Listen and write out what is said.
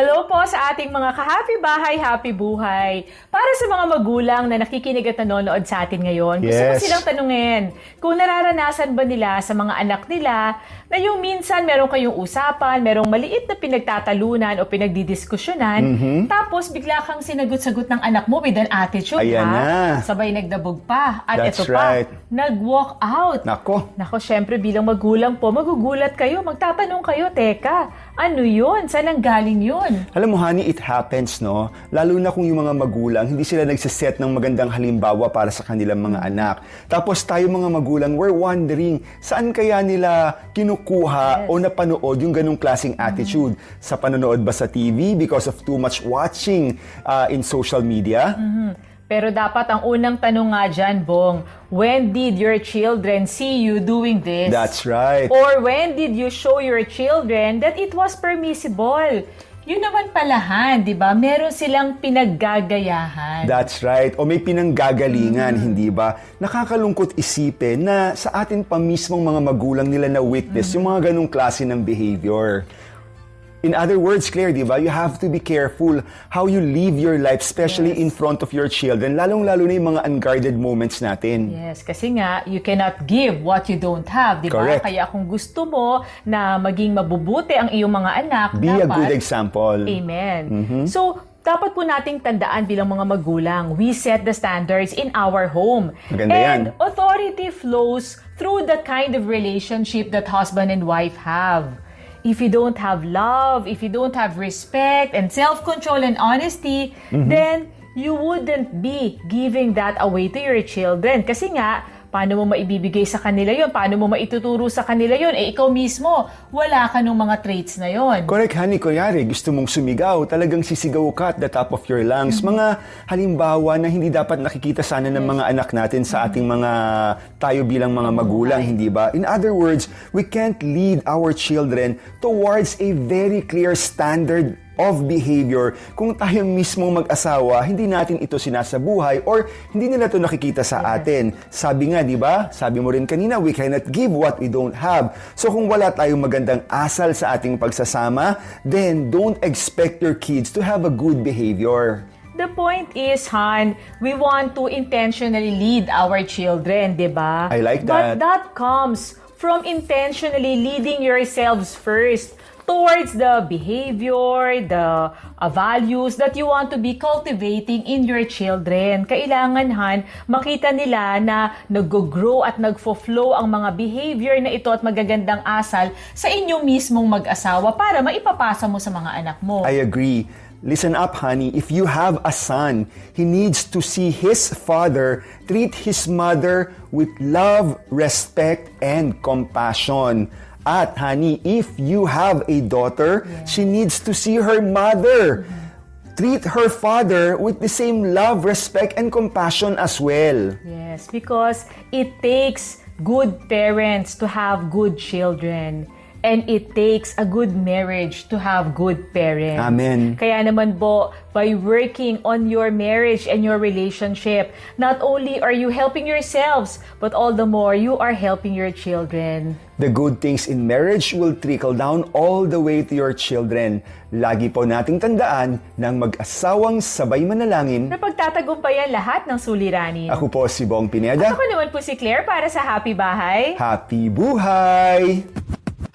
Hello po sa ating mga ka-happy bahay, happy buhay. Para sa mga magulang na nakikinig at nanonood sa atin ngayon, gusto ko Yes. silang tanungin kung nararanasan ba nila sa mga anak nila na yung minsan meron kayong usapan, merong maliit na pinagtatalunan o pinagdidiskusyonan, tapos bigla kang sinagot-sagot ng anak mo with an attitude, Mm-hmm. Ayan ha? na. Sabay nagdabog pa. At That's ito pa, right. nag-walk out. Nako, Nako, syempre bilang magulang po, magugulat kayo, magtatanong kayo, teka, ano yun? Saan ang galing yun? Alam mo honey, it happens no. Lalo na kung yung mga magulang, hindi sila nagsiset ng magandang halimbawa para sa kanilang mga anak. Tapos tayo mga magulang, we're wondering, saan kaya nila kinukuha Yes. o napanood yung ganong klaseng attitude? Sa panonood ba sa TV because of too much watching uh, in social media? Pero dapat ang unang tanong nga dyan, Bong, when did your children see you doing this? That's right. Or when did you show your children that it was permissible? Yun naman palahan, di ba? Meron silang pinaggagayahan. That's right. O may pinanggagalingan, hindi ba? Nakakalungkot isipin na sa atin pa mismong mga magulang nila na witness yung mga ganong klase ng behavior. In other words, Claire, di ba, you have to be careful how you live your life, especially in front of your children, lalong-lalo na yung mga unguarded moments natin. Yes, kasi nga, you cannot give what you don't have, di ba? Correct. Kaya kung gusto mo na maging mabubuti ang iyong mga anak, Be a dapat, good example. Amen. Mm-hmm. So, dapat po nating tandaan bilang mga magulang, we set the standards in our home. Maganda and yan. authority flows through the kind of relationship that husband and wife have. If you don't have love, if you don't have respect and self-control and honesty, Mm-hmm. then you wouldn't be giving that away to your children. Kasi nga, paano mo maibibigay sa kanila yon? Paano mo maituturo sa kanila yon? Eh, ikaw mismo, wala ka nung mga traits na yon. Correct, honey. Kunyari, gusto mong sumigaw, talagang sisigaw ka at the top of your lungs. Mga halimbawa na hindi dapat nakikita sana ng mga anak natin sa ating mga tayo bilang mga magulang, hindi ba? In other words, we can't lead our children towards a very clear standard of behavior kung tayo mismo mag-asawa, hindi natin ito sinasabuhay or hindi nila ito nakikita sa atin. Sabi nga, di ba? Sabi mo rin kanina, we cannot give what we don't have. So kung wala tayong magandang asal sa ating pagsasama, then don't expect your kids to have a good behavior. The point is, Han, we want to intentionally lead our children, di ba? I like But that. that comes from intentionally leading yourselves first towards the behavior, the uh, values that you want to be cultivating in your children. Kailangan, Han, makita nila na nag-grow at nagfo-flow ang mga behavior na ito at magagandang asal sa inyo mismong mag-asawa para maipapasa mo sa mga anak mo. I agree. Listen up, honey. If you have a son, he needs to see his father treat his mother with love, respect, and compassion. At, honey, if you have a daughter, she needs to see her mother treat her father with the same love, respect, and compassion as well. Yes, because it takes good parents to have good children. And it takes a good marriage to have good parents. Amen. Kaya naman po, by working on your marriage and your relationship, not only are you helping yourselves, but all the more you are helping your children. The good things in marriage will trickle down all the way to your children. Lagi po nating tandaan ng mag-asawang sabay manalangin. Na pagtatagumpayan lahat ng suliranin. Ako po si Bong Pineda. Ako naman po si Claire para sa Happy Bahay. Happy buhay!